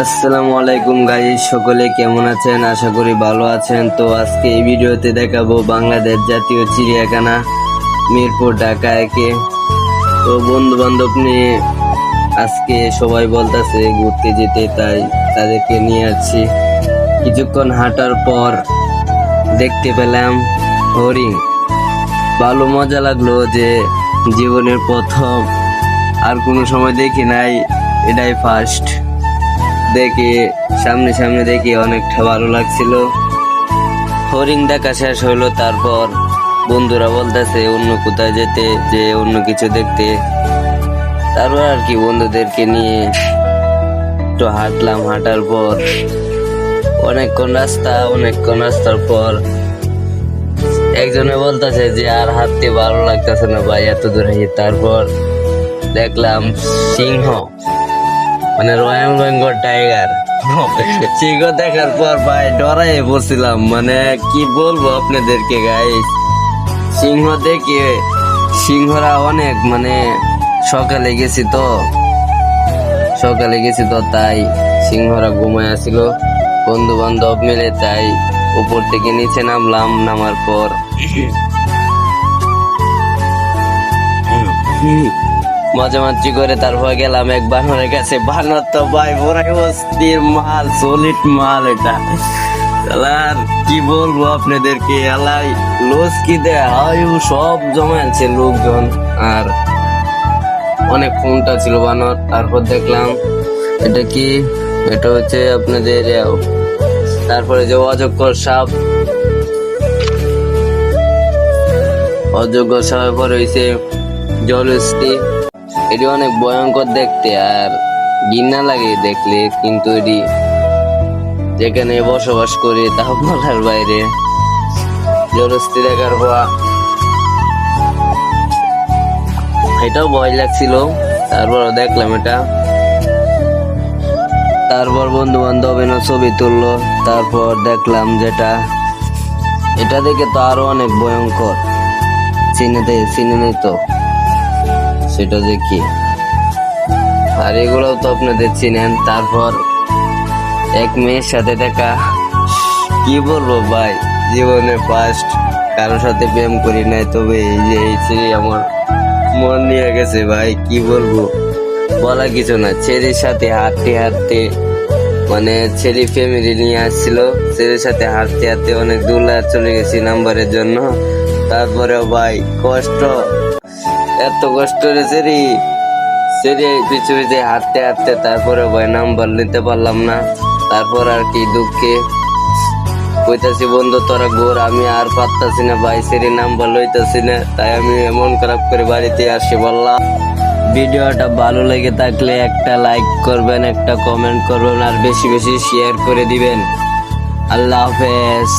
আসসালামু আলাইকুম গাইজ সকলে কেমন আছেন? আশা করি ভালো আছেন। তো আজকে এই ভিডিওতে দেখাবো বাংলাদেশ জাতীয় চিড়িয়াখানা, মিরপুর, ঢাকা একে। তো বন্ধু বান্ধব নিয়ে আজকে সবাই বলতেছে ঘুরতে যেতে, তাই তাদেরকে নিয়ে আসছি। কিছুক্ষণ হাঁটার পর দেখতে পেলাম হরিণ। ভালো মজা লাগল যে জীবনের প্রথম আর কোনো সময় দেখি নাই, এটাই ফার্স্ট দেখে, সামনে সামনে দেখে অনেকটা ভালো লাগছিল। হরিণ দেখা শেষ হলো তারপর বন্ধুরা বলতেছে, অন্য কোথায় যেতে, যে অন্য কিছু দেখতে। তারপর আর কি বন্ধুদেরকে নিয়ে একটু হাঁটলাম। হাঁটার পর অনেকক্ষণ রাস্তা, অনেকক্ষণ রাস্তার পর একজনে বলতেছে যে, আর হাঁটতে ভালো লাগতেছে না ভাই, এত দূরে? তারপর দেখলাম সিংহ। মানে রয়্যাল বেঙ্গল টাইগার সিংহ দেখার পর ভাই ডরাই পড়ছিলাম মানে কি বলব আপনাদেরকে গাইস সিংহ দেখে সিংহরা অনেক মানে সকালে গেছি তো। সকালে গেছি তো তাই সিংহরা ঘুমায় আসিল। বন্ধু বান্ধব মিলে তাই উপর থেকে নিচে নামলাম নামার পর। মজামাজি করে তারপর গেলাম এক বানরের কাছে। বানর তো ভাই, বড়াই অস্থির মাল, সলিড মাল এটা। আর কি বলব আপনাদেরকে এলাই লোস কি দেয়? আয়ু সব জমাচ্ছে লোকজন। আর অনেক ফোনটা ছিল বানর, তারপর দেখলাম এটা কি? এটা হচ্ছে আপনাদের, তারপরে যে অজগর সাপ। অযোগ্য সাপের পর হয়েছে জলস্থি এটি অনেক ভয়ঙ্কর দেখতে, আর ঘৃণা লাগে দেখলে, কিন্তু এটি যেখানে বসবাস করে তা বলার বাইরে। জলস্থি দেখার পর এটাও ভয় লাগছিল তারপর দেখলাম এটা। তারপর বন্ধু বান্ধব এনে ছবি তুললো, তারপর দেখলাম যেটা। এটা দেখে তো আরও অনেক ভয়ঙ্কর। চিনেতে চিনে নেই তো যে দেখি আর এগুলোও তো আপনাদের চিনেন তারপর এক মেয়ের সাথে দেখা। কি বলব ভাই, জীবনে ফার্স্ট কারোর সাথে প্রেম করি নাই, তবে এই যে এই ছেলে আমার মন নিয়ে গেছে ভাই, কি বলব? বলা কিছু না, ছেলের সাথে হাঁটতে হাঁটতে মানে ছেলে ফ্যামিলি নিয়ে আসছিল, ছেলের সাথে হাঁটতে হাঁটতে অনেক দূর চলে গেছি নাম্বারের জন্য। তারপরেও ভাই, কষ্ট এত কষ্ট রে সেরি পিছু পিছু হাঁটতে হাঁটতে তারপরে ভাই নাম্বার নিতে পারলাম না। তারপর আর কি দুঃখে কইতাছি, বন্ধু, তোরা গোর আমি আর পারতাছি না ভাই, সেরি নাম্বার লইতাছি না। তাই আমি এমন খারাপ করে বাড়িতে আসি, বললাম, ভিডিওটা ভালো লেগে থাকলে একটা লাইক করবেন, একটা কমেন্ট করবেন, আর বেশি বেশি শেয়ার করে দিবেন। আল্লাহ হাফেজ।